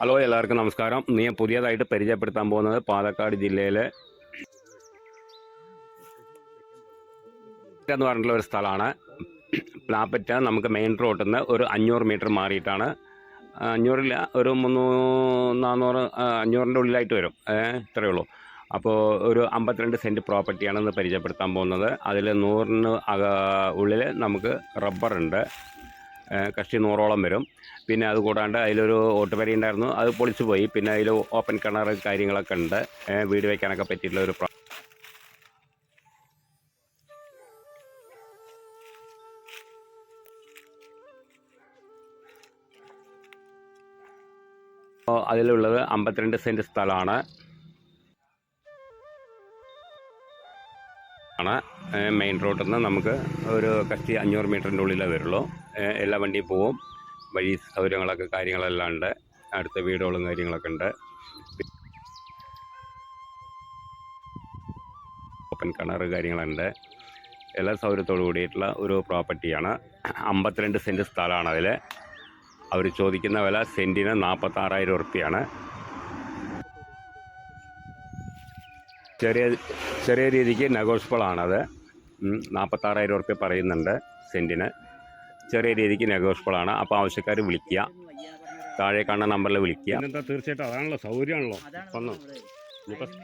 Hello എല്ലാവർക്കും നമസ്കാരം. നീ പുതിയതായിട്ട് പരിചയപ്പെടുത്താൻ പോകുന്നത് പാലക്കാട് ജില്ലയിലെ എന്ന് പറഞ്ഞിട്ടുള്ള ഒരു സ്ഥലമാണ്. പ്ലാപ്പറ്റ നമുക്ക് മെയിൻ റോഡിൽ നിന്ന് ഒരു അഞ്ഞൂറ് മീറ്റർ മാറിയിട്ടാണ്. അഞ്ഞൂറില്ല ഒരു മുന്നൂ നാന്നൂറ് അഞ്ഞൂറിന്റെ ഉള്ളിലായിട്ട് വരും. ഇത്രയേ ഉള്ളൂ. അപ്പോൾ ഒരു അമ്പത്തിരണ്ട് സെന്റ് പ്രോപ്പർട്ടിയാണ് ഇന്ന് പരിചയപ്പെടുത്താൻ പോകുന്നത്. അതിൽ നൂറിന് ഉള്ളിൽ നമുക്ക് റബ്ബറുണ്ട്. കഷ്ടി നൂറോളം വരും. പിന്നെ അത് കൂടാണ്ട് അതിലൊരു ഓട്ടുപരി ഉണ്ടായിരുന്നു. അത് പൊളിച്ചു പോയി പിന്നെ അതിൽ ഓപ്പൺ കിണർ കാര്യങ്ങളൊക്കെ ഉണ്ട്. വീട് വയ്ക്കാനൊക്കെ പറ്റിയിട്ടുള്ള ഒരു അതിലുള്ളത് അമ്പത്തിരണ്ട് സെന്റ് സ്ഥലമാണ്. ആണ്. മെയിൻ റോഡിൽ നിന്ന് നമുക്ക് ഒരു കഷ്ടി അഞ്ഞൂറ് മീറ്ററിന്റെ ഉള്ളിലേ വരുള്ളൂ. എല്ലാ വണ്ടിയും പോവും. വഴി സൗകര്യങ്ങളൊക്കെ കാര്യങ്ങളെല്ലാം ഉണ്ട്. അടുത്ത വീടുകളും കാര്യങ്ങളൊക്കെ ഉണ്ട്. ഓപ്പൺ കിണർ കാര്യങ്ങളുണ്ട്. എല്ലാ സൗകര്യത്തോടു കൂടിയിട്ടുള്ള ഒരു പ്രോപ്പർട്ടിയാണ് അമ്പത്തിരണ്ട് സെന്റ് സ്ഥലമാണ് അതിൽ അവർ ചോദിക്കുന്ന വില സെന്റിന് നാൽപ്പത്താറായിരം ഉറുപ്പ്യാണ്. ചെറിയ ചെറിയ രീതിക്ക് നെഗോഷ്യബിൾ ആണത് നാൽപ്പത്താറായിരം ഉറുപ്പ്യ പറയുന്നുണ്ട് സെന്റിന് ചെറിയ രീതിക്ക് നെഗോഷ്യബിൾ ആണ് അപ്പോൾ ആവശ്യക്കാർ വിളിക്കുക. താഴെ കാണുന്ന നമ്പറിൽ വിളിക്കുക. എന്താ തീർച്ചയായിട്ടും അതാണല്ലോ സൗകര്യമാണല്ലോ. വന്നോ? നമ്മൾ